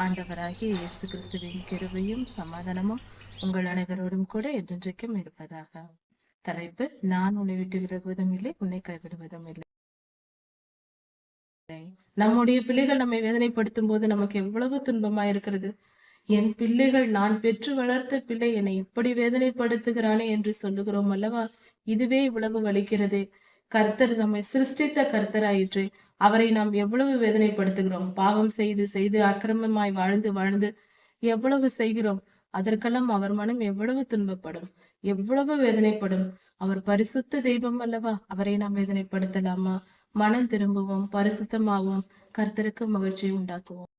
ஆண்டவராகிய இயேசு கிறிஸ்துவின் கிருபையும் சமாதானமும் உங்கள் அனைவரோடும் கூட என்றென்றைக்கும் இருப்பதாக. தலைப்பு நான் உன்னை விட்டு விலகுவதும் இல்லை உன்னை கைவிடுவதும் இல்லை. நம்முடைய பிள்ளைகள் நம்மை வேதனைப்படுத்தும் போது நமக்கு எவ்வளவு துன்பமா இருக்கிறது என் பிள்ளைகள் நான் பெற்று வளர்த்த பிள்ளை என்னை இப்படி வேதனைப்படுத்துகிறானே என்று சொல்லுகிறோம் அல்லவா? இதுவே இவ்வளவு வலிக்கிறது. கர்த்தர் நம்மை சிருஷ்டித்த கர்த்தராயிற்று. அவரை நாம் எவ்வளவு வேதனைப்படுத்துகிறோம். பாவம் செய்து செய்து அக்கிரமமாய் வாழ்ந்து வாழ்ந்து எவ்வளவு செய்கிறோம். அதற்கெல்லாம் அவர் மனம் எவ்வளவு துன்பப்படும். எவ்வளவு வேதனைப்படும். அவர் பரிசுத்த தெய்வம் அல்லவா? அவரை நாம் வேதனைப்படுத்தலாமா? மனம் திரும்புவோம். பரிசுத்தமாகவும் கர்த்தருக்கு மகிழ்ச்சி உண்டாக்குவோம்.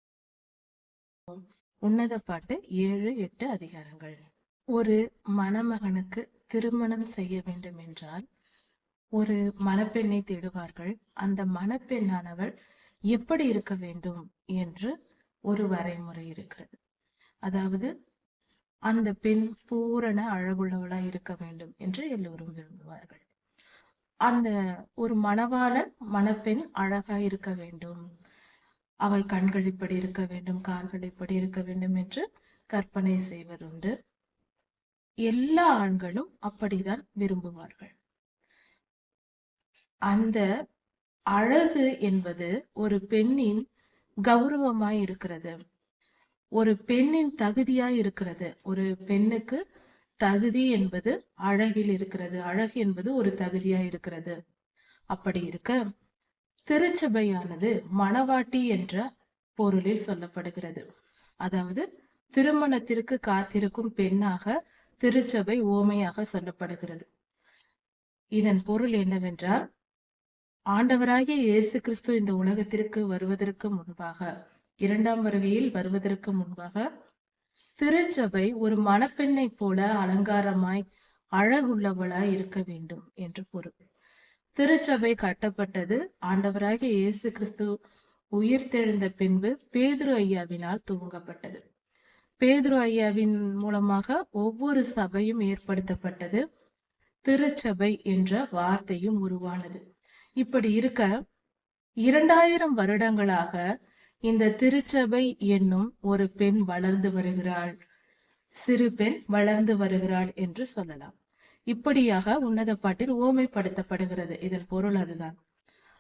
உன்னத பாட்டு ஏழு எட்டு அதிகாரங்கள். ஒரு மணமகனுக்கு திருமணம் செய்ய வேண்டும் என்றால் ஒரு மணப்பெண்ணை தேடுவார்கள். அந்த மணப்பெண்ணானவள் எப்படி இருக்க வேண்டும் என்று ஒரு வரைமுறை இருக்கிறது. அதாவது அந்த பெண் பூரண அழகுள்ளவளா இருக்க வேண்டும் என்று எல்லோரும் விரும்புவார்கள். அந்த ஒரு மணவாளன் மணப்பெண் அழகா இருக்க வேண்டும். அவள் கண்கள் இப்படி இருக்க வேண்டும் கால்கள் இப்படி இருக்க வேண்டும் என்று கற்பனை செய்வதுண்டு. எல்லா ஆண்களும் அப்படிதான் விரும்புவார்கள். அந்த அழகு என்பது ஒரு பெண்ணின் கௌரவமாய் இருக்கிறது. ஒரு பெண்ணின் தகுதியாய் இருக்கிறது. ஒரு பெண்ணுக்கு தகுதி என்பது அழகில் இருக்கிறது. அழகு என்பது ஒரு தகுதியாய் இருக்கிறது. அப்படி இருக்க திருச்சபையானது மணவாட்டி என்ற பொருளில் சொல்லப்படுகிறது. அதாவது திருமணத்திற்கு காத்திருக்கும் பெண்ணாக திருச்சபை ஓமையாக சொல்லப்படுகிறது. இதன் பொருள் என்னவென்றால் ஆண்டவராகிய இயேசு கிறிஸ்து இந்த உலகத்திற்கு வருவதற்கு முன்பாக இரண்டாம் வருகையில் வருவதற்கு முன்பாக திருச்சபை ஒரு மணப்பெண்ணை போல அலங்காரமாய் அழகுள்ளவளாய் இருக்க வேண்டும் என்று பொருள் திருச்சபை கட்டப்பட்டது ஆண்டவராகிய இயேசு கிறிஸ்து உயிர்த்தெழுந்த பின்பு பேதுரு ஐயாவினால் துவங்கப்பட்டது. பேதுரு ஐயாவின் மூலமாக ஒவ்வொரு சபையும் ஏற்படுத்தப்பட்டது. திருச்சபை என்ற வார்த்தையும் உருவானது. இப்படி இருக்க இரண்டாயிரம் வருடங்களாக இந்த திருச்சபை என்னும் ஒரு பெண் வளர்ந்து வருகிறாள். சிறு பெண் வளர்ந்து வருகிறாள் என்று சொல்லலாம். இப்படியாக உன்னத பாட்டில் ஓமைப்படுத்தப்படுகிறது. இதன் பொருள் அதுதான்.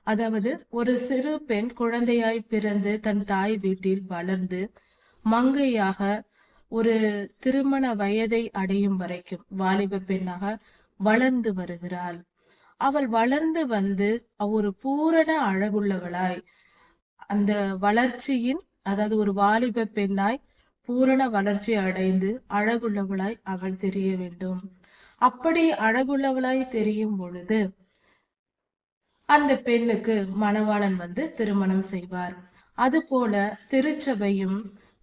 அதாவது ஒரு சிறு பெண் குழந்தையாய் பிறந்து தன் தாய் வீட்டில் வளர்ந்து மங்கையாக ஒரு திருமண வயதை அடையும் வரைக்கும் வாலிப பெண்ணாக வளர்ந்து வருகிறாள். அவள் வளர்ந்து வந்து ஒரு பூரண அழகுள்ளவளாய். அந்த வளர்ச்சியின் அதாவது ஒரு வாலிப பெண்ணாய் பூரண வளர்ச்சி அடைந்து அழகுள்ளவளாய் அவள் தெரிய வேண்டும். அப்படி அழகுள்ளவளாய் தெரியும் பொழுது அந்த பெண்ணுக்கு மணவாளன் வந்து திருமணம் செய்வார். அதுபோல திருச்சபையும்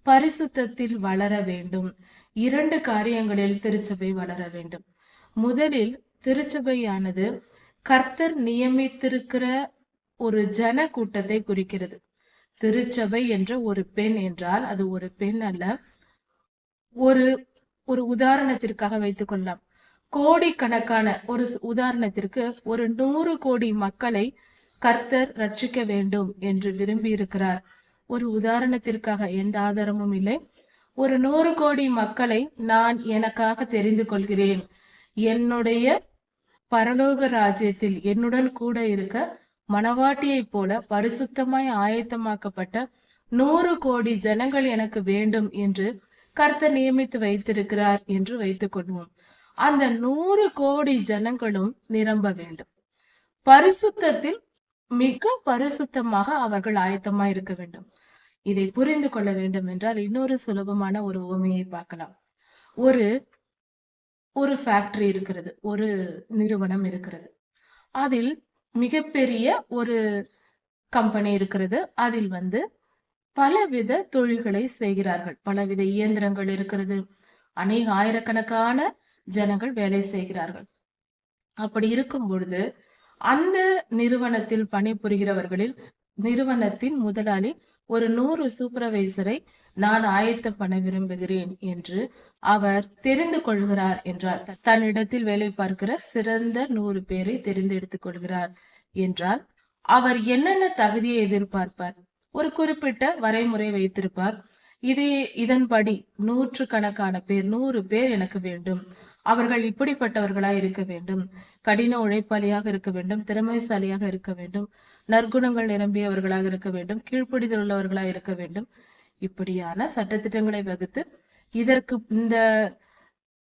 பரிசுத்தத்தில் வளர வேண்டும். இரண்டு காரியங்களில் திருச்சபை வளர வேண்டும். முதலில் திருச்சபையானது கர்த்தர் நியமித்திருக்கிற ஒரு ஜன கூட்டத்தை குறிக்கிறது. திருச்சபை என்ற ஒரு பெண் என்றால் அது ஒரு பெண் அல்ல. ஒரு ஒரு உதாரணத்திற்காக வைத்துக் கொள்ளலாம். கோடிக்கணக்கான ஒரு உதாரணத்திற்கு ஒரு நூறு கோடி மக்களை கர்த்தர் ரட்சிக்க வேண்டும் என்று விரும்பி இருக்கிறார் ஒரு உதாரணத்திற்காக எந்த ஆதாரமும் இல்லை. ஒரு நூறு கோடி மக்களை நான் எனக்காக தெரிந்து கொள்கிறேன். என்னுடைய பரலோக ராஜ்யத்தில் என்னுடன் கூட இருக்க மணவாட்டியைப் போல பரிசுத்தமாய் ஆயத்தமாக்கப்பட்ட நூறு கோடி ஜனங்கள் எனக்கு வேண்டும் என்று கர்த்தர் நியமித்து வைத்திருக்கிறார் என்று வைத்துக் கொள்வோம். அந்த நூறு கோடி ஜனங்களும் நிரம்ப வேண்டும். பரிசுத்தத்தில் மிக பரிசுத்தமாக அவர்கள் ஆயத்தமாய் இருக்க வேண்டும். இதை புரிந்து கொள்ள வேண்டும் என்றால் இன்னொரு சுலபமான ஒரு உவமையை பார்க்கலாம். ஒரு ஒரு ஃபேக்டரி இருக்கிறது ஒரு நிறுவனம் இருக்கிறது. அதில் மிகப்பெரிய ஒரு கம்பெனி இருக்கிறது. அதில் வந்து பலவித தொழில்களை செய்கிறார்கள். பலவித இயந்திரங்கள் இருக்கிறது. அநேக ஆயிரக்கணக்கான ஜனங்கள் வேலை செய்கிறார்கள். அப்படி இருக்கும் பொழுது அந்த நிறுவனத்தில் பணிபுரிகிறவர்களில் நிறுவனத்தின் முதலாளி ஒரு நூறு சூப்பரவைசரை நான் ஆயத்தம் பண்ண விரும்புகிறேன் என்று அவர் தெரிந்து கொள்கிறார் என்றால் தன்னிடத்தில் வேலை பார்க்கிற சிறந்த நூறு பேரை தெரிந்தெடுத்துக் கொள்கிறார் என்றால் அவர் என்னென்ன தகுதியை எதிர்பார்ப்பார்? ஒரு குறிப்பிட்ட வரைமுறை வைத்திருப்பார். இதே இதன்படி நூற்று கணக்கான பேர் நூறு பேர் எனக்கு வேண்டும். அவர்கள் இப்படிப்பட்டவர்களாய் இருக்க வேண்டும். கடின உழைப்பாளியாக இருக்க வேண்டும். திறமைசாலியாக இருக்க வேண்டும். நற்குணங்கள் நிரம்பியவர்களாக இருக்க வேண்டும் கீழ்ப்படிதல் உள்ளவர்களாக இருக்க வேண்டும். இப்படியான சட்டத்திட்டங்களை வகுத்து இதற்கு இந்த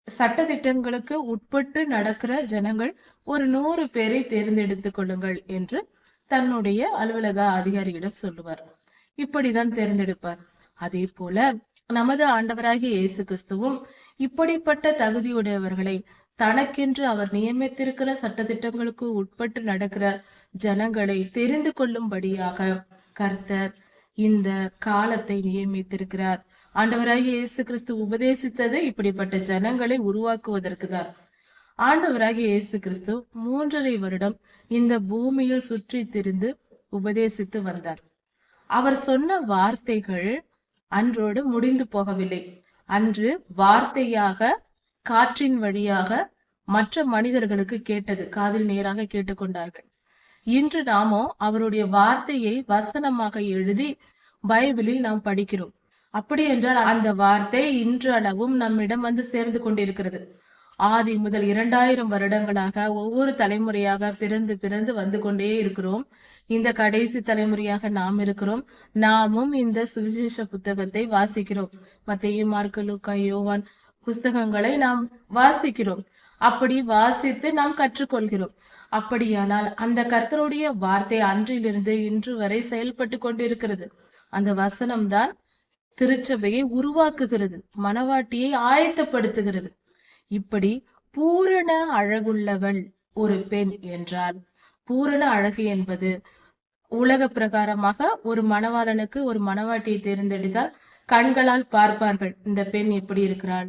சட்டத்திட்டங்களுக்கு உட்பட்டு நடக்கிற ஜனங்கள் ஒரு நூறு பேரை தேர்ந்தெடுத்துக் கொள்ளுங்கள் என்று தன்னுடைய அலுவலக அதிகாரியிடம் சொல்லுவார். இப்படிதான் தேர்ந்தெடுப்பார். அதே போல நமது ஆண்டவராகிய இயேசு கிறிஸ்துவும் இப்படிப்பட்ட தகுதியுடையவர்களை தனக்கென்று அவர் நியமித்திருக்கிற சட்டத்திட்டங்களுக்கு உட்பட்டு நடக்கிற ஜனங்களை தெரிந்து கொள்ளும்படியாக கர்த்தர் இந்த காலத்தை நியமித்திருக்கிறார். ஆண்டவராகிய இயேசு கிறிஸ்து உபதேசித்தது இப்படிப்பட்ட ஜனங்களை உருவாக்குவதற்கு தான். ஆண்டவராகிய இயேசு கிறிஸ்து மூன்றரை வருடம் இந்த பூமியில் சுற்றி திரிந்து உபதேசித்து வந்தார். அவர் சொன்ன வார்த்தைகள் அன்றோடு முடிந்து போகவில்லை. அன்று வார்த்தையாக காற்றின் வழியாக மற்ற மனிதர்களுக்கு கேட்டது. காதில் நேராக கேட்டுக்கொண்டார்கள். இன்று நாமோ அவருடைய வார்த்தையை வசனமாக எழுதி பைபிளில் நாம் படிக்கிறோம். அப்படி என்றால் அந்த வார்த்தை இன்று அளவும் நம்மிடம் வந்து சேர்ந்து கொண்டிருக்கிறது. ஆதி முதல் இரண்டாயிரம் வருடங்களாக ஒவ்வொரு தலைமுறையாக பிறந்து பிறந்து வந்து கொண்டே இருக்கிறோம். இந்த கடைசி தலைமுறையாக நாம் இருக்கிறோம். நாமும் இந்த சுவிசேஷ புத்தகத்தை வாசிக்கிறோம். மத்தையும் மார்க்கு லூக்கா யோவான் புஸ்தகங்களை நாம் வாசிக்கிறோம். அப்படி வாசித்து நாம் கற்றுக்கொள்கிறோம். அப்படியானால் அந்த கர்த்தருடைய வார்த்தை அன்றிலிருந்து இன்று வரை செயல்பட்டு கொண்டிருக்கிறது. அந்த வசனம்தான் திருச்சபையை உருவாக்குகிறது மனவாட்டியை ஆயத்தப்படுத்துகிறது. இப்படி பூரண அழகுள்ளவள் ஒரு பெண் என்றால் பூரண அழகு என்பது உலக பிரகாரமாக ஒரு மணவாளனுக்கு ஒரு மணவாட்டியை தேர்ந்தெடுத்தால் கண்களால் பார்ப்பார்கள் இந்த பெண் எப்படி இருக்கிறாள்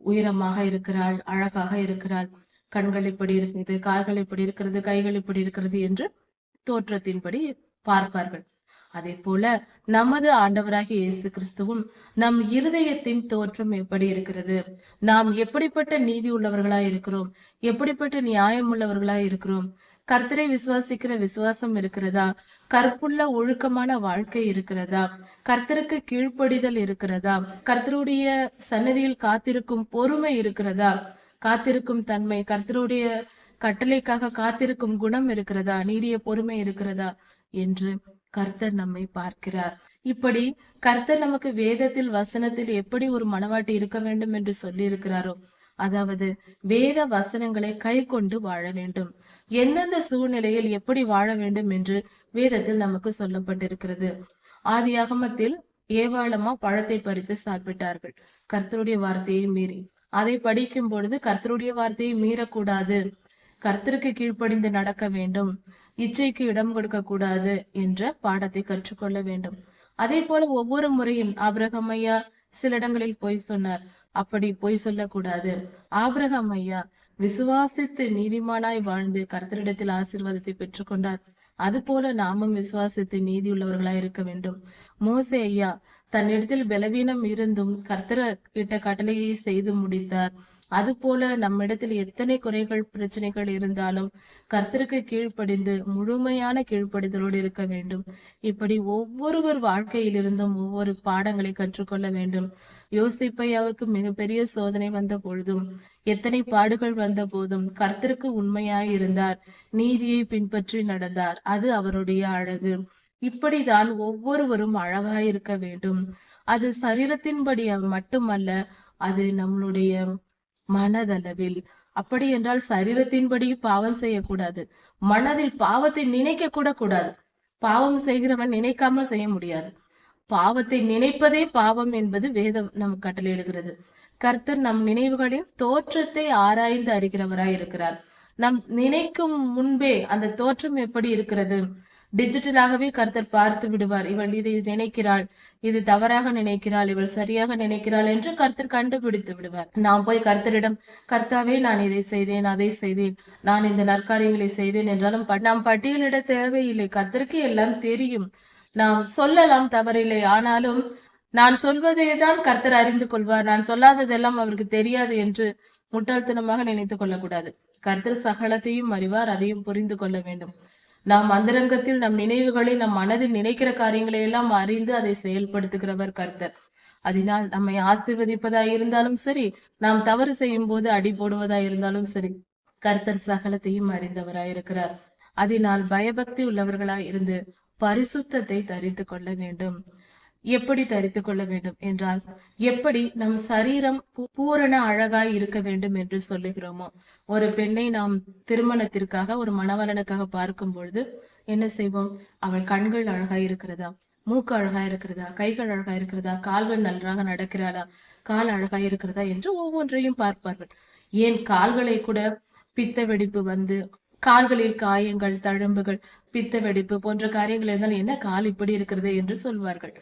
உயரமாக இருக்கிறாள் அழகாக இருக்கிறாள். கண்கள் இப்படி இருக்குது கால்கள் இப்படி இருக்கிறது கைகள் இப்படி இருக்கிறது என்று தோற்றத்தின்படி பார்ப்பார்கள். அதே போல நமது ஆண்டவராகிய இயேசு கிறிஸ்துவும் நம் இருதயத்தின் தோற்றம் எப்படி இருக்கிறது? நாம் எப்படிப்பட்ட நீதி உள்ளவர்களாய் இருக்கிறோம்? எப்படிப்பட்ட நியாயம் உள்ளவர்களாய் இருக்கிறோம்? கர்த்தரை விசுவாசிக்கிற விசுவாசம் இருக்கிறதா? கற்புள்ள ஒழுக்கமான வாழ்க்கை இருக்கிறதா? கர்த்தருக்கு கீழ்ப்படிதல் இருக்கிறதா? கர்த்தருடைய சன்னதியில் காத்திருக்கும் பொறுமை இருக்கிறதா? காத்திருக்கும் தன்மை கர்த்தருடைய கட்டளைக்காக காத்திருக்கும் குணம் இருக்கிறதா? நீடிய பொறுமை இருக்கிறதா? என்று கர்த்தர் நம்மை பார்க்கிறார். இப்படி கர்த்தர் நமக்கு வேதத்தில் வசனத்தில் எப்படி ஒரு மனவாட்டி இருக்க வேண்டும் என்று சொல்லி இருக்கிறாரோ அதாவது வேத வசனங்களை கை கொண்டு வாழ வேண்டும். எந்தெந்த சூழ்நிலையில் எப்படி வாழ வேண்டும் என்று வேதத்தில் நமக்கு சொல்லப்பட்டிருக்கிறது. ஆதியாகமத்தில் ஏவாளமா பழத்தை பறித்து சாப்பிட்டார்கள். கர்த்தருடைய வார்த்தையை மீறி. அதை படிக்கும் பொழுது கர்த்தருடைய வார்த்தையை மீறக்கூடாது. கர்த்தருக்கு கீழ்ப்படிந்து நடக்க வேண்டும். இச்சைக்கு இடம் கொடுக்க கூடாது என்ற பாடத்தை கற்றுக்கொள்ள வேண்டும். அதே போல ஒவ்வொரு முறையும் ஆபிரகம் ஐயா சில இடங்களில் பொய் சொன்னார். அப்படி பொய் சொல்லக்கூடாது. ஆபிரகம் ஐயா விசுவாசித்து நீதிமானாய் வாழ்ந்து கர்த்தரிடத்தில் ஆசீர்வாதத்தை பெற்றுக்கொண்டார். அதுபோல நாமும் விசுவாசித்து நீதி உள்ளவர்களாய் இருக்க வேண்டும். மோசே ஐயா தன்னிடத்தில் பலவீனம் இருந்தும் கர்த்தர இட்ட கட்டளையை செய்து முடித்தார். அதுபோல நம்மிடத்தில் எத்தனை குறைகள் பிரச்சனைகள் இருந்தாலும் கர்த்தருக்கு கீழ்ப்படிந்து முழுமையான கீழ்ப்படிதலோடு இருக்க வேண்டும். இப்படி ஒவ்வொருவர் வாழ்க்கையிலிருந்தும் ஒவ்வொரு பாடங்களை கற்றுக்கொள்ள வேண்டும். யோசிப்பையாவுக்கு மிகப்பெரிய சோதனை வந்த பொழுதும் எத்தனை பாடுகள் வந்த போதும் கர்த்தருக்கு உண்மையாய் இருந்தார் நீதியை பின்பற்றி நடந்தார். அது அவருடைய அழகு. இப்படிதான் ஒவ்வொருவரும் அழகாய் இருக்க வேண்டும். அது சரீரத்தின்படி மட்டுமல்ல அது நம்மளுடைய மனதளவில். அப்படி என்றால் சரீரத்தின்படி பாவம் செய்யக்கூடாது. மனதில் பாவத்தை நினைக்க கூட கூடாது. பாவம் செய்கிறவன் நினைக்காமல் செய்ய முடியாது. பாவத்தை நினைப்பதே பாவம் என்பது வேதம் நம் கட்டளையிடுகிறது கர்த்தர் நம் நினைவுகளின் தோற்றத்தை ஆராய்ந்து அறிகிறவராய் இருக்கிறார். நம் நினைக்கும் முன்பே அந்த தோற்றம் எப்படி இருக்கிறது? டிஜிட்டலாகவே கர்த்தர் பார்த்து விடுவார். இவள் இதை நினைக்கிறாள். இது தவறாக நினைக்கிறாள். இவள் சரியாக நினைக்கிறாள் என்று கர்த்தர் கண்டுபிடித்து விடுவார். நாம் போய் கர்த்தரிடம் கர்த்தாவே நான் இதை செய்தேன் அதை செய்தேன். நான் இந்த நற்காரியங்களை செய்தேன் என்றாலும் நாம் பட்டியலிட தேவையில்லை. கர்த்தருக்கு எல்லாம் தெரியும். நாம் சொல்லலாம் தவறில்லை. ஆனாலும் நான் சொல்வதை தான் கர்த்தர் அறிந்து கொள்வார். நான் சொல்லாததெல்லாம் அவருக்கு தெரியாது என்று முட்டாள்தனமாக நினைத்து கொள்ளக்கூடாது. கர்த்தர் சகலத்தையும் அறிவார் அதையும் புரிந்து கொள்ள வேண்டும். நாம் அந்தரங்கத்தில் நம் நினைவுகளை நம் மனதில் நினைக்கிற காரியங்களை எல்லாம் அறிந்து அதை செயல்படுத்துகிறவர் கர்த்தர். அதனால் நம்மை ஆசீர்வதிப்பதாய் இருந்தாலும் சரி நாம் தவறு செய்யும் போது அடி இருந்தாலும் சரி கர்த்தர் சகலத்தையும் அறிந்தவராயிருக்கிறார் அதனால் பயபக்தி உள்ளவர்களாய் இருந்து பரிசுத்தத்தை தரித்து கொள்ள வேண்டும். எப்படி தரித்து கொள்ள வேண்டும் என்றால் எப்படி நம் சரீரம் பூரண அழகாய் இருக்க வேண்டும் என்று சொல்லுகிறோமோ ஒரு பெண்ணை நாம் திருமணத்திற்காக ஒரு மனவலனுக்காக பார்க்கும் பொழுது என்ன செய்வோம்? அவள் கண்கள் அழகாய் இருக்கிறதா? மூக்கு அழகா இருக்கிறதா? கைகள் அழகா இருக்கிறதா? கால்கள் நன்றாக நடக்கிறாளா? கால் அழகா இருக்கிறதா என்று ஒவ்வொன்றையும் பார்ப்பார்கள். ஏன் கால்களை கூட பித்த வெடிப்பு வந்து கால்களில் காயங்கள் தழும்புகள் பித்த வெடிப்பு போன்ற காரியங்கள் இருந்தால் என்ன கால் இப்படி இருக்கிறது என்று சொல்வார்கள்.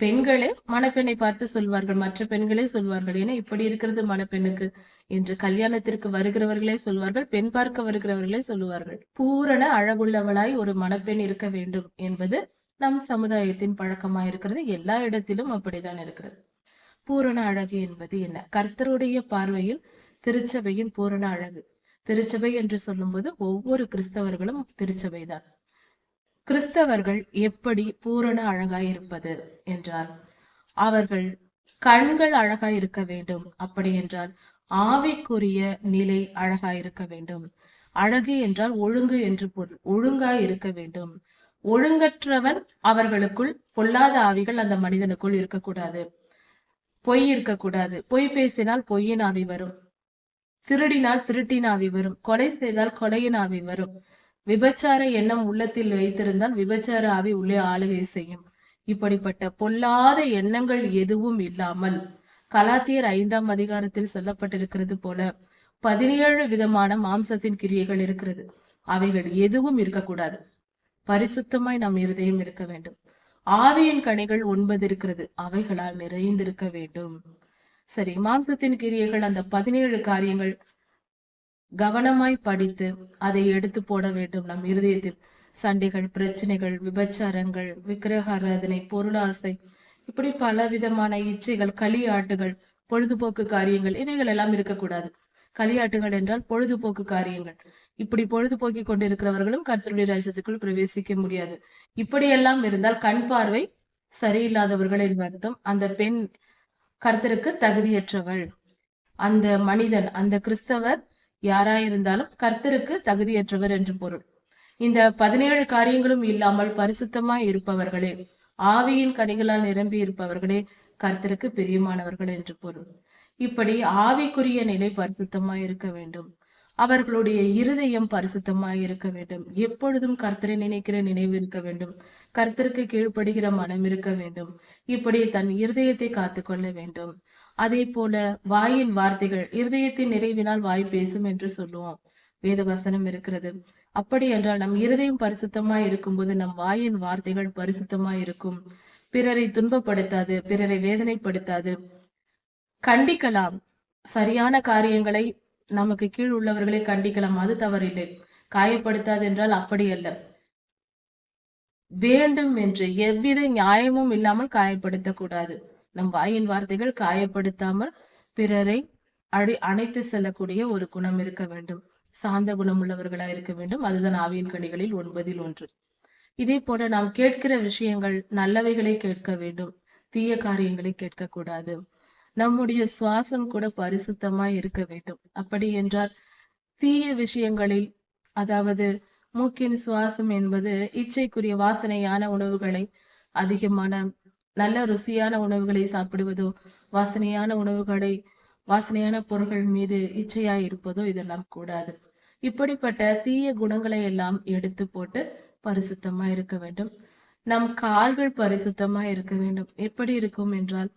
பெண்களே மணப்பெண்ணை பார்த்து சொல்வார்கள். மற்ற பெண்களே சொல்வார்கள். ஏன்னா இப்படி இருக்கிறது மணப்பெண்ணுக்கு என்று கல்யாணத்திற்கு வருகிறவர்களே சொல்வார்கள். பெண் பார்க்க வருகிறவர்களே சொல்லுவார்கள் பூரண அழகுள்ளவளாய் ஒரு மணப்பெண் இருக்க வேண்டும் என்பது நம் சமுதாயத்தின் பழக்கமா இருக்கிறது எல்லா இடத்திலும் அப்படிதான் இருக்கிறது. பூரண அழகு என்பது என்ன? கர்த்தருடைய பார்வையில் திருச்சபையின் பூரண அழகு. திருச்சபை என்று சொல்லும்போது ஒவ்வொரு கிறிஸ்தவர்களும் திருச்சபைதான். கிறிஸ்தவர்கள் எப்படி பூரண அழகாயிருப்பது இருப்பது அவர்கள் கண்கள் அழகாய் இருக்க வேண்டும். அப்படி என்றால் ஆவிக்குரிய நிலை அழகாய் இருக்க வேண்டும். அழகு என்றால் ஒழுங்கு என்று பொருள். ஒழுங்காய் இருக்க வேண்டும். ஒழுங்கற்றவன் அவர்களுக்குள் பொல்லாத ஆவிகள் அந்த மனிதனுக்குள் இருக்கக்கூடாது. பொய் இருக்கக்கூடாது. பொய் பேசினால் பொய்யின் ஆவி வரும். திருடினால் திருட்டின் ஆவி வரும். கொலை செய்தால் கொலையின் ஆவி வரும். விபச்சார எண்ணம் உள்ளத்தில் வைத்திருந்தால் விபச்சார ஆவி உள்ளே ஆளுகை செய்யும். இப்படிப்பட்ட பொல்லாத எண்ணங்கள் எதுவும் இல்லாமல் கலாத்தியர் ஐந்தாம் அதிகாரத்தில் சொல்லப்பட்டிருக்கிறது போல பதினேழு விதமான மாம்சத்தின் கிரியைகள் இருக்கிறது. அவைகள் எதுவும் இருக்கக்கூடாது. பரிசுத்தமாய் நம் இருதயம் இருக்க வேண்டும். ஆவியின் கனிகள் ஒன்பது இருக்கிறது. அவைகளால் நிறைந்திருக்க வேண்டும். சரி மாம்சத்தின் கிரியைகள் அந்த பதினேழு காரியங்கள் கவனமாய் படித்து அதை எடுத்து போட வேண்டும் நம் இருதயத்தில். சண்டைகள் பிரச்சனைகள் விபச்சாரங்கள் விக்கிரகாராதனை பொருளாசை இப்படி பல விதமான இச்சைகள் களியாட்டுகள் பொழுதுபோக்கு காரியங்கள் இவைகள் எல்லாம் இருக்கக்கூடாது. களியாட்டுகள் என்றால் பொழுதுபோக்கு காரியங்கள். இப்படி பொழுதுபோக்கி கொண்டிருக்கிறவர்களும் கர்த்தருடைய ராஜ்யத்துக்குள் பிரவேசிக்க முடியாது. இப்படியெல்லாம் இருந்தால் கண் பார்வை சரியில்லாதவர்கள் வருத்தம் அந்த பெண் கர்த்தருக்கு தகுதியற்றவள். அந்த மனிதன் அந்த கிறிஸ்தவர் யாராயிருந்தாலும் கர்த்தருக்கு தகுதியற்றவர் என்று பொருள். இந்த பதினேழு காரியங்களும் இல்லாமல் பரிசுத்தமாய் இருப்பவர்களே ஆவியின் கனிகளால் நிரம்பி இருப்பவர்களே கர்த்தருக்கு பிரியமானவர்கள் என்று பொருள். இப்படி ஆவிக்குரிய நிலை பரிசுத்தமாய் இருக்க வேண்டும். அவர்களுடைய இருதயம் பரிசுத்தமாய் இருக்க வேண்டும். எப்பொழுதும் கர்த்தரை நினைக்கிற நினைவு இருக்க வேண்டும். கர்த்தருக்கு கீழ்ப்படுகிற மனம் இருக்க வேண்டும். இப்படி தன் இருதயத்தை காத்துக்கொள்ள வேண்டும். அதே போல வாயின் வார்த்தைகள் இருதயத்தின் நிறைவினால் வாய் பேசும் என்று சொல்லுவோம். வேத வசனம் இருக்கிறது. அப்படி என்றால் நம் இருதயம் பரிசுத்தமாய் இருக்கும்போது நம் வாயின் வார்த்தைகள் பரிசுத்தமாய் இருக்கும். பிறரை துன்பப்படுத்தாது பிறரை வேதனைப்படுத்தாது. கண்டிக்கலாம். சரியான காரியங்களை நமக்கு கீழ் உள்ளவர்களை கண்டிக்கலாம். அது தவறில்லை. காயப்படுத்தாது என்றால் அப்படி அல்ல. வேண்டும் என்று எவ்வித நியாயமும் இல்லாமல் காயப்படுத்தக்கூடாது. நம் வாயின் வார்த்தைகள் காயப்படுத்தாமல் பிறரை அடி அணைத்து செல்லக்கூடிய ஒரு குணம் இருக்க வேண்டும். சாந்த குணம் உள்ளவர்களா இருக்க வேண்டும். அதுதான் ஆவியின் கனிகளில் ஒன்பதில் ஒன்று. இதே போல நாம் கேட்கிற விஷயங்கள் நல்லவைகளை கேட்க வேண்டும். தீய காரியங்களை கேட்கக்கூடாது. நம்முடைய சுவாசம் கூட பரிசுத்தமாய் இருக்க வேண்டும். அப்படி என்றால் தீய விஷயங்களில் அதாவது மூக்கின் சுவாசம் என்பது இச்சைக்குரிய வாசனையான உணவுகளை அதிகமான நல்ல ருசியான உணவுகளை சாப்பிடுவதோ வாசனையான உணவுகளை வாசனையான பொருட்கள் மீது இச்சையாய் இருப்பதோ இதெல்லாம் கூடாது. இப்படிப்பட்ட தீய குணங்களை எல்லாம் எடுத்து போட்டு பரிசுத்தமா இருக்க வேண்டும். நம் கால்கள் பரிசுத்தமா இருக்க வேண்டும். எப்படி இருக்கும் என்றால்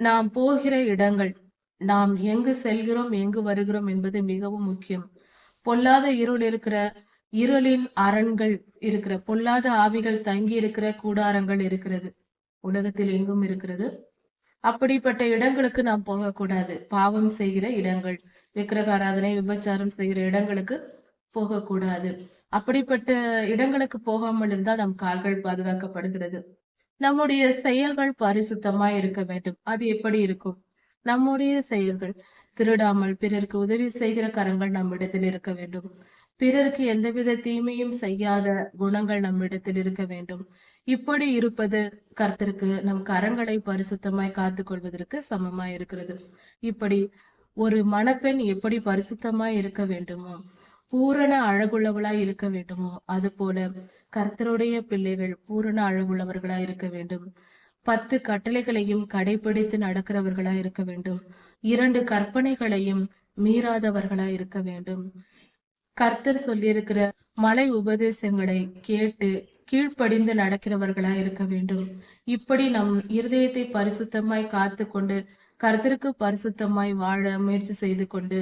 நாம் போகிற இடங்கள் நாம் எங்கு செல்கிறோம் எங்கு வருகிறோம் என்பது மிகவும் முக்கியம். பொல்லாத இருள் இருக்கிற இருளின் அரண்கள் இருக்கிற பொல்லாத ஆவிகள் தங்கி இருக்கிற கூடாரங்கள் இருக்கிறது. உலகத்தில் எங்கும் இருக்கிறது. அப்படிப்பட்ட இடங்களுக்கு நாம் போகக்கூடாது. பாவம் செய்கிற இடங்கள் விக்கிரகாராதனை விபச்சாரம் செய்கிற இடங்களுக்கு போகக்கூடாது. அப்படிப்பட்ட இடங்களுக்கு போகாமல் இருந்தால் நம் கால்கள் பாதுகாக்கப்படுகிறது. நம்முடைய செயல்கள் பரிசுத்தமாய் இருக்க வேண்டும். அது எப்படி இருக்கும்? நம்முடைய செயல்கள் திருடாமல் பிறருக்கு உதவி செய்கிற கரங்கள் நம்மிடத்தில் இருக்க வேண்டும். பிறருக்கு எந்தவித தீமையும் செய்யாத குணங்கள் நம்மிடத்தில் இருக்க வேண்டும். இப்படி இருப்பது கர்த்தருக்கு நம் கரங்களை பரிசுத்தமாய் காத்துக் கொள்வதற்கு சமமாய் இருக்கிறது. இப்படி ஒரு மணப்பெண் எப்படி பரிசுத்தமாய் இருக்க வேண்டுமோ பூரண அழகுள்ளவளாய் இருக்க வேண்டுமோ அது போல கர்த்தருடைய பிள்ளைகள் பூரண அழகுள்ளவர்களாய் இருக்க வேண்டும். பத்து கட்டளைகளையும் கடைபிடித்து நடக்கிறவர்களாய் இருக்க வேண்டும். இரண்டு கற்பனைகளையும் மீறாதவர்களாய் இருக்க வேண்டும். கர்த்தர் சொல்லியிருக்கிற மலை உபதேசங்களை கேட்டு கீழ்ப்படிந்து நடக்கிறவர்களா இருக்க வேண்டும். இப்படி நம் இருதயத்தை பரிசுத்தமாய் காத்து கொண்டு கர்த்தருக்கு பரிசுத்தமாய் வாழ முயற்சி செய்து கொண்டு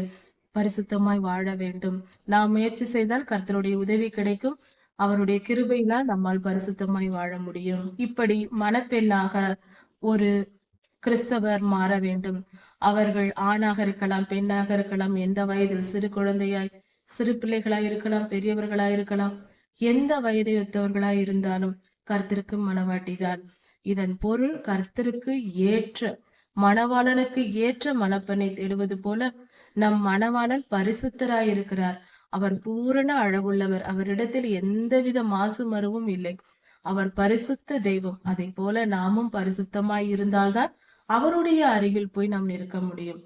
பரிசுத்தமாய் வாழ வேண்டும். நாம் முயற்சி செய்தால் கர்த்தருடைய உதவி கிடைக்கும். அவருடைய கிருபையினால் நம்மால் பரிசுத்தமாய் வாழ முடியும். இப்படி மனப்பெண்ணாக ஒரு கிறிஸ்தவர் மாற வேண்டும். அவர்கள் ஆணாக இருக்கலாம் பெண்ணாக இருக்கலாம் எந்த வயதில் சிறு குழந்தையாய் சிறு பிள்ளைகளாய் இருக்கலாம் பெரியவர்களாய் இருக்கலாம் எந்த வயதை ஒத்தவர்களாய் இருந்தாலும் கர்த்தருக்கு மனவாட்டிதான். இதன் பொருள் கர்த்தருக்கு ஏற்ற மணவாளனுக்கு ஏற்ற மணப்பெண்ணை தேடுவது போல நம் மணவாளன் பரிசுத்தராய் இருக்கிறார் அவர் பூரண அழகுள்ளவர். அவரிடத்தில் எந்தவித மாசு மருவும் இல்லை. அவர் பரிசுத்த தெய்வம். அதை போல நாமும் பரிசுத்தமாய் இருந்தால்தான் அவருடைய அருகில் போய் நாம் நிற்க முடியும்.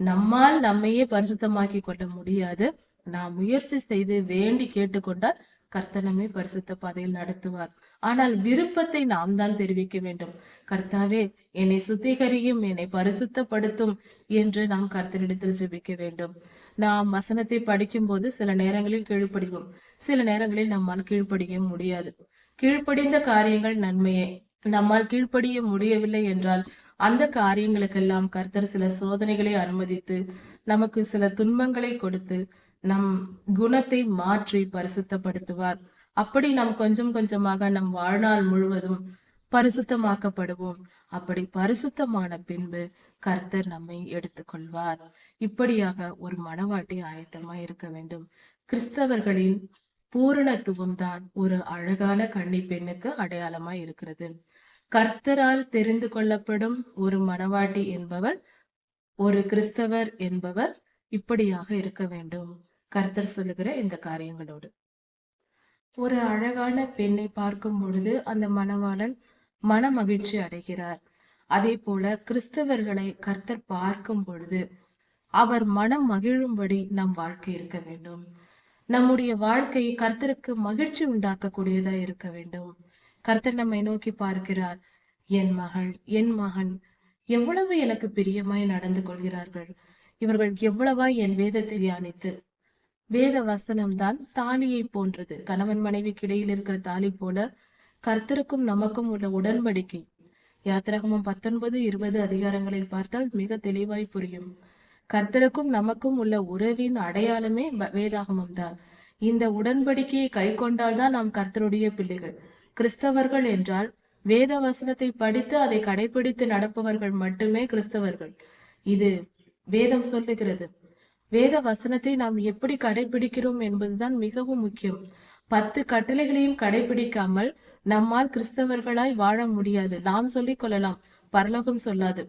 நம்மால் நம்மையே பரிசுத்தமாக்கி கொள்ள முடியாது. நாம் முயற்சி செய்து வேண்டி கேட்டுக்கொண்டால் கர்த்தனமே பரிசுத்த பாதையில் நடத்துவார். ஆனால் விருப்பத்தை நாம் தான் தெரிவிக்க வேண்டும். கர்த்தாவே என்னை சுத்திகரியும் என்னை பரிசுத்தப்படுத்தும் என்று நாம் கர்த்தரிடத்தில் ஜெபிக்க வேண்டும். நாம் வசனத்தை படிக்கும் போது சில நேரங்களில் கீழ்ப்படிவோம். சில நேரங்களில் நம்மால் கீழ்ப்படிய முடியாது. கீழ்ப்படிந்த காரியங்கள் நன்மையே. நம்மால் கீழ்ப்படிய முடியவில்லை என்றால் அந்த காரியங்களுக்கெல்லாம் கர்த்தர் சில சோதனைகளை அனுமதித்து நமக்கு சில துன்பங்களை கொடுத்து நம் குணத்தை மாற்றி பரிசுத்தப்படுத்துவார். அப்படி நாம் கொஞ்சம் கொஞ்சமாக நம் வாழ்நாள் முழுவதும் பரிசுத்தமாக்கப்படுவோம். அப்படி பரிசுத்தமான பின்பு கர்த்தர் நம்மை எடுத்துக்கொள்வார். இப்படியாக ஒரு மனவாட்டி ஆயத்தமாய் இருக்க வேண்டும். கிறிஸ்தவர்களின் பூரணத்துவம் தான் ஒரு அழகான கன்னி பெண்ணுக்கு அடையாளமாய் இருக்கிறது. கர்த்தரால் தெரிந்து கொள்ளப்படும் ஒரு மனவாட்டி என்பவர் ஒரு கிறிஸ்தவர் என்பவர் இப்படியாக இருக்க வேண்டும். கர்த்தர் சொல்லுகிற இந்த காரியங்களோடு. ஒரு அழகான பெண்ணை பார்க்கும் பொழுது அந்த மணவாளன் மன மகிழ்ச்சி அடைகிறார். அதே போல கிறிஸ்தவர்களை கர்த்தர் பார்க்கும் பொழுது அவர் மனம் மகிழும்படி நம் வாழ்க்கை இருக்க வேண்டும். நம்முடைய வாழ்க்கை கர்த்தருக்கு மகிழ்ச்சி உண்டாக்கக்கூடியதா இருக்க வேண்டும். கர்த்தர் நம்மை நோக்கி பார்க்கிறார் என் மகள் என் மகன் எவ்வளவு எனக்கு பிரியமாய் நடந்து கொள்கிறார்கள். இவர்கள் எவ்வளவா என் வேதத்தை தியானித்து வேத வசனம் தான் தாலியை போன்றது. கணவன் மனைவிக்கு இடையில் இருக்கிற தாலி போல கர்த்தருக்கும் நமக்கும் உள்ள உடன்படிக்கை. யாத்திராகமம் பத்தொன்பது இருபது அதிகாரங்களில் பார்த்தால் மிக தெளிவாய் புரியும். கர்த்தருக்கும் நமக்கும் உள்ள உறவின் அடையாளமே வேதாகமம் தான் இந்த உடன்படிக்கையை கை கொண்டால்தான் நாம் கர்த்தருடைய பிள்ளைகள். கிறிஸ்தவர்கள் என்றால் வேத வசனத்தை படித்து அதை கடைபிடித்து நடப்பவர்கள் மட்டுமே கிறிஸ்தவர்கள். இது வேதம் சொல்லுகிறது. வேத வசனத்தை நாம் எப்படி கடைபிடிக்கிறோம் என்பதுதான் மிகவும் முக்கியம். பத்து கட்டளைகளையும் கடைபிடிக்காமல் நம்மால் கிறிஸ்தவர்களாய் வாழ முடியாது. நாம் சொல்லிக் கொள்ளலாம் பரலோகம் சொல்லாது.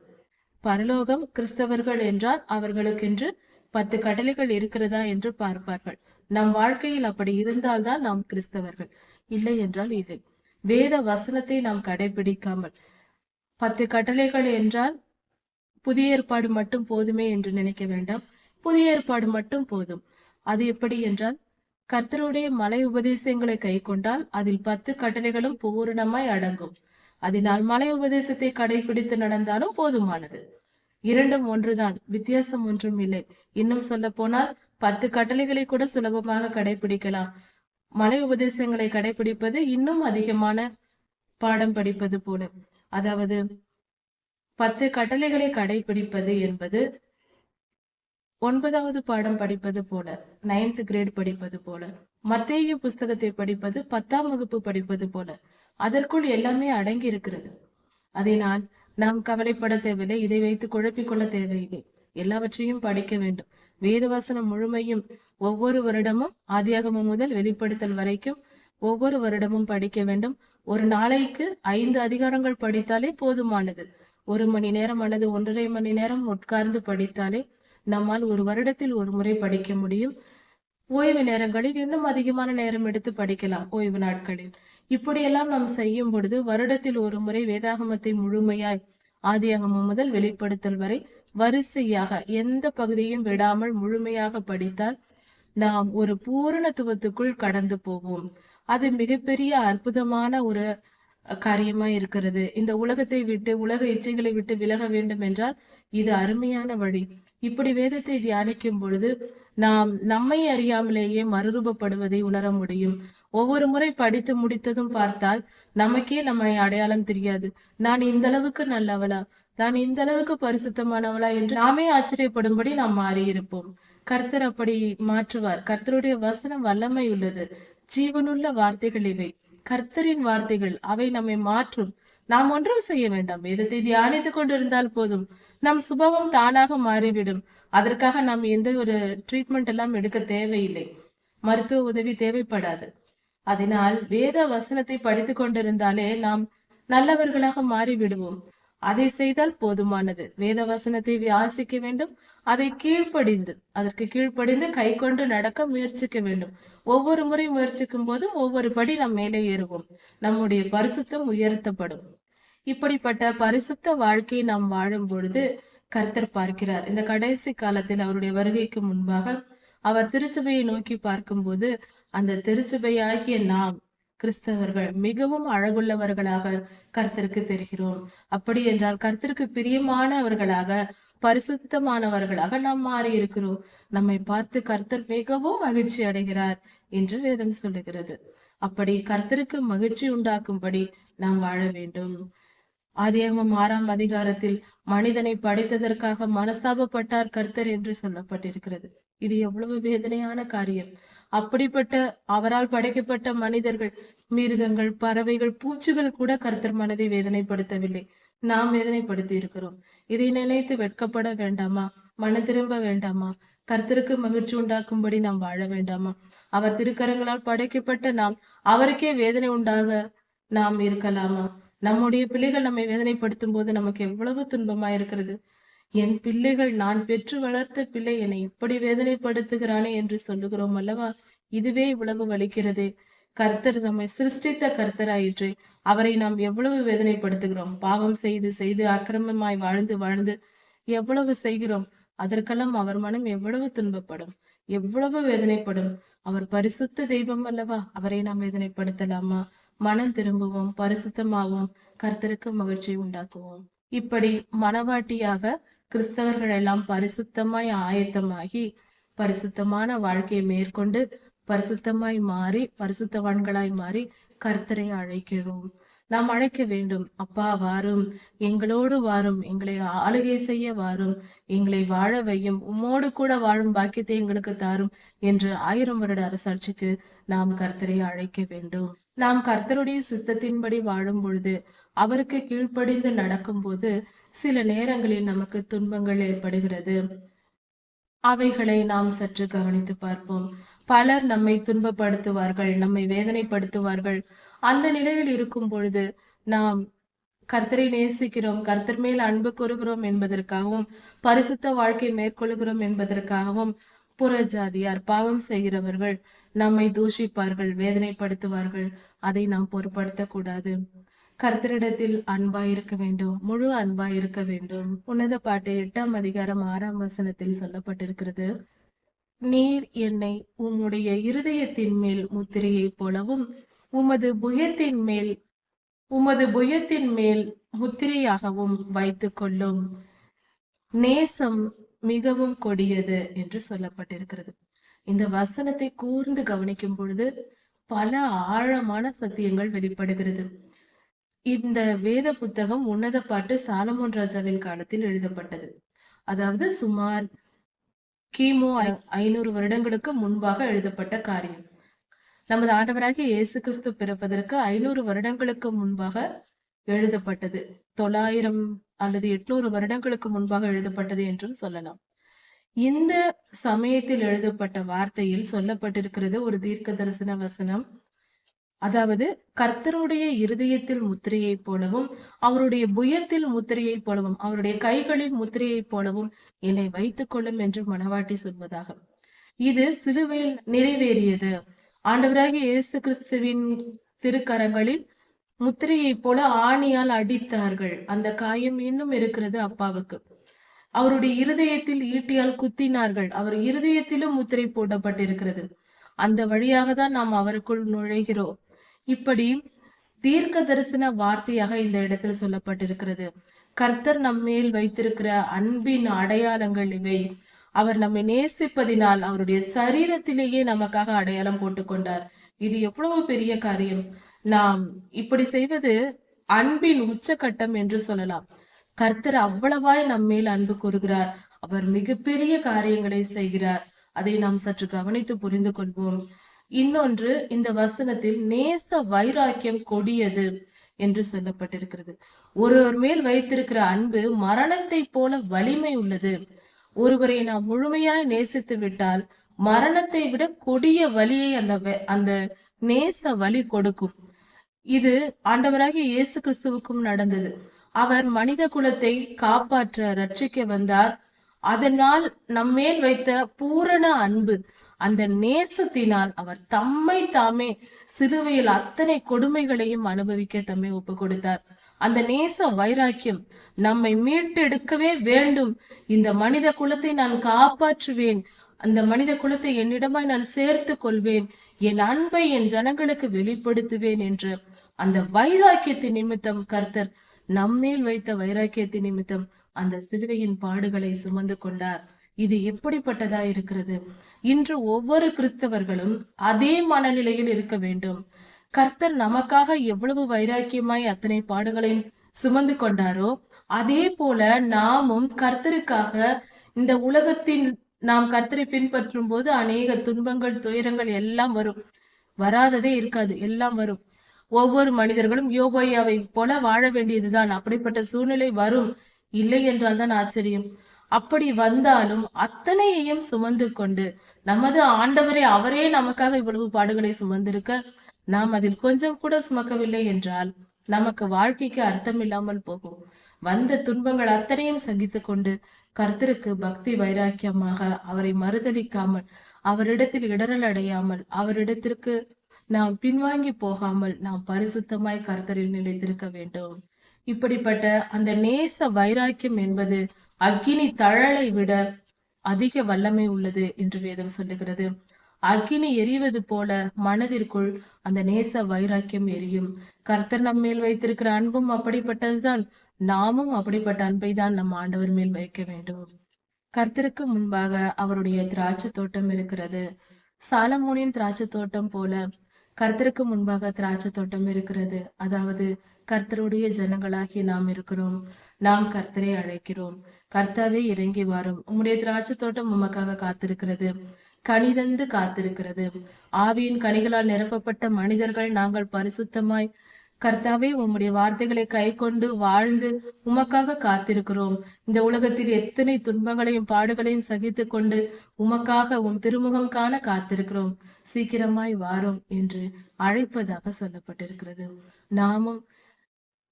பரலோகம் கிறிஸ்தவர்கள் என்றால் அவர்களுக்கென்று பத்து கட்டளைகள் இருக்கிறதா என்று பார்ப்பார்கள். நம் வாழ்க்கையில் அப்படி இருந்தால்தான் நாம் கிறிஸ்தவர்கள். இல்லை என்றால் இல்லை. வேத வசனத்தை நாம் கடைபிடிக்காமல் பத்து கட்டளைகள் என்றால் புதிய ஏற்பாடு மட்டும் போதுமே என்று நினைக்க வேண்டாம். புதிய ஏற்பாடு மட்டும் போதும். அது எப்படி என்றால் கர்த்தருடைய மலை உபதேசங்களை கை கொண்டால் அதில் பத்து கட்டளைகளும் பூரணமாய் அடங்கும். அதனால் மலை உபதேசத்தை கடைபிடித்து நடந்தாலும் போதுமானது. இரண்டும் ஒன்றுதான் வித்தியாசம் ஒன்றும் இல்லை. இன்னும் சொல்ல போனால் பத்து கட்டளைகளை கூட சுலபமாக கடைபிடிக்கலாம். மலை உபதேசங்களை கடைபிடிப்பது இன்னும் அதிகமான பாடம் படிப்பது போல. அதாவது பத்து கட்டளைகளை கடைபிடிப்பது என்பது ஒன்பதாவது பாடம் படிப்பது போல நைன்த் கிரேட் படிப்பது போல மத்திய புஸ்தகத்தை படிப்பது பத்தாம் வகுப்பு படிப்பது போல அதற்குள் எல்லாமே அடங்கி இருக்கிறது அதனால் நாம் கவலைப்பட தேவையில்லை இதை வைத்து குழப்பிக்கொள்ள தேவையில்லை. எல்லாவற்றையும் படிக்க வேண்டும். வேதவாசனம் முழுமையும் ஒவ்வொரு வருடமும் ஆதியாகமம் முதல் வெளிப்படுத்தல் வரைக்கும் ஒவ்வொரு வருடமும் படிக்க வேண்டும். ஒரு நாளைக்கு ஐந்து அதிகாரங்கள் படித்தாலே போதுமானது. ஒரு மணி நேரம் அல்லது ஒன்றரை மணி நேரம் உட்கார்ந்து படித்தாலே நம்மால் ஒரு வருடத்தில் ஒரு முறை படிக்க முடியும். ஓய்வு நேரங்களில் இன்னும் அதிகமான நேரம் எடுத்து படிக்கலாம் ஓய்வு நாட்களில். இப்படியெல்லாம் நாம் செய்யும் பொழுது வருடத்தில் ஒரு முறை வேதாகமத்தை முழுமையாய் ஆதியாகமம் முதல் வெளிப்படுத்தல் வரை வரிசையாக எந்த பகுதியும் விடாமல் முழுமையாக படித்தால் நாம் ஒரு பூரணத்துவத்துக்குள் கடந்து போவோம். அது மிகப்பெரிய அற்புதமான ஒரு காரியமா இருக்கிறது. இந்த உலகத்தை விட்டு உலக இச்சைகளை விட்டு விலக வேண்டும் என்றால் இது அருமையான வழி. இப்படி வேதத்தை தியானிக்கும் பொழுது நாம் நம்மை அறியாமலேயே மறுரூபப்படுவதை உணர முடியும். ஒவ்வொரு முறை படித்து முடித்ததும் பார்த்தால் நமக்கே நம்மை அடையாளம் தெரியாது. நான் இந்த அளவுக்கு நல்லவளா? நான் இந்த அளவுக்கு பரிசுத்தமானவளா என்று நாமே ஆச்சரியப்படும்படி நாம் மாறியிருப்போம். கர்த்தர் அப்படி மாற்றுவார். கர்த்தருடைய வசனம் வல்லமை உள்ளது. ஜீவனுள்ள வார்த்தைகள் இவை. கர்த்தரின் வார்த்தைகள் அவை நம்மை மாற்றும். நாம் ஒன்றும் செய்ய வேண்டாம். வேதத்தை தியானித்துக் கொண்டிருந்தால் போதும். நம் சுபாவம் தானாக மாறிவிடும். அதற்காக நாம் எந்த ஒரு ட்ரீட்மெண்ட் எல்லாம் எடுக்க தேவையில்லை. மருத்துவ உதவி தேவைப்படாது. அதனால் வேத வசனத்தை படித்து கொண்டிருந்தாலே நாம் நல்லவர்களாக மாறி விடுவோம் அதை செய்தால் போதுமானது. வேத வசனத்தை வாசிக்க வேண்டும். அதை கீழ்ப்படிந்து அதற்கு கீழ்ப்படிந்து கை கொண்டு நடக்க முயற்சிக்க வேண்டும். ஒவ்வொரு முறை முயற்சிக்கும் போதும் ஒவ்வொரு படி நாம் மேலே ஏறுவோம். நம்முடைய பரிசுத்தம் உயர்த்தப்படும். இப்படிப்பட்ட பரிசுத்த வாழ்க்கையை நாம் வாழும் பொழுது கர்த்தர் பார்க்கிறார். இந்த கடைசி காலத்தில் அவருடைய வருகைக்கு முன்பாக அவர் திருச்சபையை நோக்கி பார்க்கும்போது அந்த திருச்சபையாகிய நாம் கிறிஸ்தவர்கள் மிகவும் அழகுள்ளவர்களாக கர்த்தருக்கு தெரிகிறோம். அப்படி என்றால் கர்த்தருக்கு பிரியமானவர்களாக பரிசுத்தமானவர்களாக நாம் மாறி இருக்கிறோம் நம்மை பார்த்து கர்த்தர் மிகவும் மகிழ்ச்சி அடைகிறார் என்று வேதம் சொல்லுகிறது. அப்படி கர்த்தருக்கு மகிழ்ச்சி உண்டாக்கும்படி நாம் வாழ வேண்டும். ஆதியாகமம் ஆறாம் அதிகாரத்தில் மனிதனை படைத்ததற்காக மனஸ்தாபப்பட்டார் கர்த்தர் என்று சொல்லப்பட்டிருக்கிறது. இது எவ்வளவு வேதனையான காரியம். அப்படிப்பட்ட அவரால் படைக்கப்பட்ட மனிதர்கள் மிருகங்கள் பறவைகள் பூச்சிகள் கூட கர்த்தர் மனதை வேதனைப்படுத்தவில்லை. நாம் வேதனைப்படுத்தி இருக்கிறோம். இதை நினைத்து வெட்கப்பட வேண்டாமா? மன திரும்ப வேண்டாமா? கர்த்தருக்கு மகிழ்ச்சி உண்டாக்கும்படி நாம் வாழ வேண்டாமா? அவர் திருக்கரங்களால் படைக்கப்பட்ட நாம் அவருக்கே வேதனை உண்டாக நாம் இருக்கலாமா? நம்முடைய பிள்ளைகள் நம்மை வேதனைப்படுத்தும் போது நமக்கு எவ்வளவு துன்பமா இருக்கிறது? என் பிள்ளைகள் நான் பெற்று வளர்த்த பிள்ளை என்னை இப்படி வேதனைப்படுத்துகிறானே என்று சொல்லுகிறோம் அல்லவா? இதுவே இவ்வளவு வலிக்கிறது. கர்த்தர் நம்மை சிருஷ்டித்த கர்த்தராயிற்று. அவரை நாம் எவ்வளவு வேதனைப்படுத்துகிறோம்? பாவம் செய்து செய்து அக்கிரமமாய் வாழ்ந்து வாழ்ந்து எவ்வளவு செய்கிறோம்? அதற்கெல்லாம் அவர் மனம் எவ்வளவு துன்பப்படும்? எவ்வளவு வேதனைப்படும்? அவர் பரிசுத்த தெய்வம் அல்லவா? அவரை நாம் வேதனைப்படுத்தலாமா? மனம் திரும்புவோம் பரிசுத்தமாவோம். கர்த்தருக்கு மகிழ்ச்சி உண்டாக்குவோம். இப்படி மனவாட்டியாக கிறிஸ்தவர்கள் எல்லாம் பரிசுத்தமாய் ஆயத்தமாகி பரிசுத்தமான வாழ்க்கையை மேற்கொண்டு பரிசுத்தமாய் மாறி பரிசுத்தவான்களாய் மாறி கர்த்தரை அழைக்கிறோம். நாம் அழைக்க வேண்டும். அப்பா வாரும். எங்களோடு வாரும். எங்களை ஆளுகை செய்ய வாரும். எங்களை வாழ வையும். உம்மோடு கூட வாழும் பாக்கியத்தை எங்களுக்கு தாரும் என்று ஆயிரம் வருட அரசாட்சிக்கு நாம் கர்த்தரை அழைக்க வேண்டும். நாம் கர்த்தருடைய சித்தத்தின்படி வாழும் பொழுது அவருக்கு கீழ்ப்படிந்து நடக்கும் போது சில நேரங்களில் நமக்கு துன்பங்கள் ஏற்படுகிறது. அவைகளை நாம் சற்று கவனித்து பார்ப்போம். பலர் நம்மை துன்பப்படுத்துவார்கள் நம்மை வேதனைப்படுத்துவார்கள். அந்த நிலையில் இருக்கும் பொழுது நாம் கர்த்தரை நேசிக்கிறோம் கர்த்தர் மேல் அன்பு கூறுகிறோம் என்பதற்காகவும் பரிசுத்த வாழ்க்கை மேற்கொள்கிறோம் என்பதற்காகவும் புற ஜாதியார் பாவம் செய்கிறவர்கள் நம்மை தூஷிப்பார்கள் வேதனைப்படுத்துவார்கள். அதை நாம் பொருட்படுத்த கூடாது கர்த்தரிடத்தில் அன்பாய் இருக்க வேண்டும். முழு அன்பாய் இருக்க வேண்டும். உன்னத பாட்டு எட்டாம் அதிகாரம் ஆறாம் வசனத்தில் சொல்லப்பட்டிருக்கிறது. நீர் என்னை உம்முடைய இருதயத்தின் மேல் முத்திரையைப் போலவும் உமது புயத்தின் மேல் உமது புயத்தின் மேல் முத்திரையாகவும் வைத்துக் கொள்ளும். நேசம் மிகவும் கொடியது என்று சொல்லப்பட்டிருக்கிறது. இந்த வசனத்தை கூர்ந்து கவனிக்கும் பொழுது பல ஆழமான சத்தியங்கள் வெளிப்படுகிறது. இந்த வேத புத்தகம் உன்னத பாட்டு சாலமோன் ராஜாவின் காலத்தில் எழுதப்பட்டது. அதாவது சுமார் கிமு ஐ- ஐநூறு வருடங்களுக்கு முன்பாக எழுதப்பட்ட காரியம். நமது ஆண்டவராகிய இயேசு கிறிஸ்து பிறப்பதற்கு ஐநூறு வருடங்களுக்கு முன்பாக எழுதப்பட்டது. தொள்ளாயிரம் அல்லது எட்நூறு வருடங்களுக்கு முன்பாக எழுதப்பட்டது என்றும் சொல்லலாம். இந்த சமயத்தில் எழுதப்பட்ட வார்த்தையில் சொல்லப்பட்டிருக்கிறது ஒரு தீர்க்க தரிசன வசனம். அதாவது கர்த்தருடைய இருதயத்தில் முத்திரையைப் போலவும் அவருடைய புயத்தில் முத்திரையைப் போலவும் அவருடைய கைகளில் முத்திரையைப் போலவும் என்னை வைத்துக் கொள்ளும் என்று மனவாட்டி சொல்வதாக. இது சிலுவையில் நிறைவேறியது. ஆண்டவராகிய இயேசு கிறிஸ்துவின் திருக்கரங்களில் முத்திரையைப் போல ஆணியால் அடித்தார்கள். அந்த காயம் இன்னும் இருக்கிறது அப்பாவுக்கு. அவருடைய இருதயத்தில் ஈட்டியால் குத்தினார்கள். அவர் இருதயத்திலும் முத்திரை போடப்பட்டிருக்கிறது. அந்த வழியாக தான் நாம் அவருக்குள் நுழைகிறோம். இப்படி தீர்க்க தரிசன வார்த்தையாக இந்த இடத்தில் சொல்லப்பட்டிருக்கிறது. கர்த்தர் நம்மேல் வைத்திருக்கிற அன்பின் அடையாளங்கள் இவை. அவர் நம்மை நேசிப்பதினால் அவருடைய சரீரத்திலேயே நமக்காக அடையாளம் போட்டுக்கொண்டார். இது எவ்வளவு பெரிய காரியம். நாம் இப்படி செய்வது அன்பின் உச்சகட்டம் என்று சொல்லலாம். கர்த்தர் அவ்வளவாய் நம்மேல் அன்பு கூறுகிறார். அவர் மிகப்பெரிய காரியங்களை செய்கிறார். அதை நாம் சற்று கவனித்து புரிந்து கொள்வோம். இன்னொன்று இந்த வசனத்தில் நேச வைராக்கியம் கொடியது என்று சொல்லப்பட்டிருக்கிறது. ஒருவர் மேல் வைத்திருக்கிற அன்பு மரணத்தை போல வலிமை உள்ளது. ஒருவரை நாம் முழுமையாய் நேசித்து விட்டால் மரணத்தை விட கொடிய வலியை அந்த அந்த நேச வலி கொடுக்கும். இது ஆண்டவராகிய இயேசு கிறிஸ்துவுக்கும் நடந்தது. அவர் மனித குலத்தை காப்பாற்ற ரட்சிக்க வந்தார். அதனால் நம்மேல் வைத்த பூரண அன்பு அந்த நேசத்தினால் அவர் தம்மை தாமே சிலுவையில் அத்தனை கொடுமைகளையும் அனுபவிக்க தம்மை ஒப்பு கொடுத்தார் அந்த நேச வைராக்கியம் நம்மை மீட்டெடுக்கவே வேண்டும். இந்த மனித குலத்தை நான் காப்பாற்றுவேன். அந்த மனித குலத்தை என்னிடமாய் நான் சேர்த்து கொள்வேன். என் அன்பை என் ஜனங்களுக்கு வெளிப்படுத்துவேன் என்று அந்த வைராக்கியத்தின் நிமித்தம் கர்த்தர் நம்மேல் வைத்த வைராக்கியத்தின் நிமித்தம் அந்த சிலுவையின் பாடுகளை சுமந்து கொண்டார். இது எப்படிப்பட்டதா இருக்கிறது? இன்று ஒவ்வொரு கிறிஸ்தவர்களும் அதே மனநிலையில் இருக்க வேண்டும். கர்த்தர் நமக்காக எவ்வளவு வைராக்கியமாய் அத்தனை பாடுகளையும் சுமந்து கொண்டாரோ அதே போல நாமும் கர்த்தருக்காக இந்த உலகத்தின் நாம் கர்த்தரை பின்பற்றும் போது அநேக துன்பங்கள் துயரங்கள் எல்லாம் வரும். வராததே இருக்காது எல்லாம் வரும். ஒவ்வொரு மனிதர்களும் யோகோயாவை போல வாழ வேண்டியதுதான். அப்படிப்பட்ட சூழ்நிலை வரும். இல்லை என்றால் தான் ஆச்சரியம். அப்படி வந்தாலும் அத்தனையையும் சுமந்து கொண்டு நமது ஆண்டவரே அவரே நமக்காக இவ்வளவு பாடுகளை சுமந்திருக்க நாம் அதில் கொஞ்சம் கூட சுமக்கவில்லை என்றால் நமக்கு வாழ்க்கைக்கு அர்த்தம் இல்லாமல் போகும். வந்த துன்பங்கள் அத்தனையும் சகித்து கொண்டு கர்த்தருக்கு பக்தி வைராக்கியமாக அவரை மறுதலிக்காமல் அவரிடத்தில் இடரல் அடையாமல் அவரிடத்திற்கு நாம் பின்வாங்கி போகாமல் நாம் பரிசுத்தமாய் கர்த்தரில் நிலைத்திருக்க வேண்டும். இப்படிப்பட்ட அந்த நேச வைராக்கியம் என்பது அக்கினி தழலை விட அதிக வல்லமை உள்ளது என்று வேதம் சொல்லுகிறது. அக்கினி எரிவது போல மனதிற்குள் அந்த நேச வைராக்கியம் எரியும். கர்த்தர் நம் மேல் வைத்திருக்கிற அன்பும் அப்படிப்பட்டதுதான். நாமும் அப்படிப்பட்ட அன்பை தான் நம் ஆண்டவர் மேல் வைக்க வேண்டும். கர்த்தருக்கு முன்பாக அவருடைய திராட்சை தோட்டம் இருக்கிறது. சாலமோனின் திராட்சை தோட்டம் போல கர்த்தருக்கு முன்பாக திராட்சை தோட்டம் இருக்கிறது. அதாவது கர்த்தருடைய ஜனங்களாகி நாம் இருக்கிறோம். நாம் கர்த்தரை அழைக்கிறோம். கர்த்தாவே இறங்கி வாரும். உம்முடைய திராட்சை தோட்டம் உமக்காக காத்திருக்கிறது. கனிதந்து காத்திருக்கிறது. ஆவியின் கனிகளால் நிரப்பப்பட்ட மனிதர்கள் நாங்கள் பரிசுத்தமாய் கர்த்தாவே உம்முடைய வார்த்தைகளை கை கொண்டு வாழ்ந்து உமக்காக காத்திருக்கிறோம். இந்த உலகத்தில் எத்தனை துன்பங்களையும் பாடுகளையும் சகித்து கொண்டு உமக்காக உம் திருமுகம் காண காத்திருக்கிறோம். சீக்கிரமாய் வாரும் என்று அழைப்பதாக சொல்லப்பட்டிருக்கிறது. நாமும்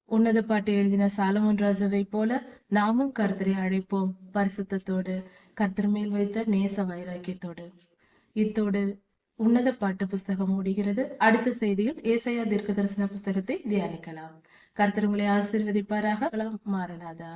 உன்னத பாட்டு எழுதின சாலமோன் ராஜாவை போல நாமும் கர்த்தரை அழைப்போம் பரிசுத்தத்தோடு. கர்த்தர் மேல் வைத்த நேச வைராக்கியத்தோடு. இத்தோடு உன்னத பாட்டு புஸ்தகம் முடிகிறது. அடுத்த செய்தியில் ஏசையா தீர்க்க தரிசன புஸ்தகத்தை தியானிக்கலாம். கருத்தர் உங்களை ஆசீர்வதிப்பாராக. மாறனாதா.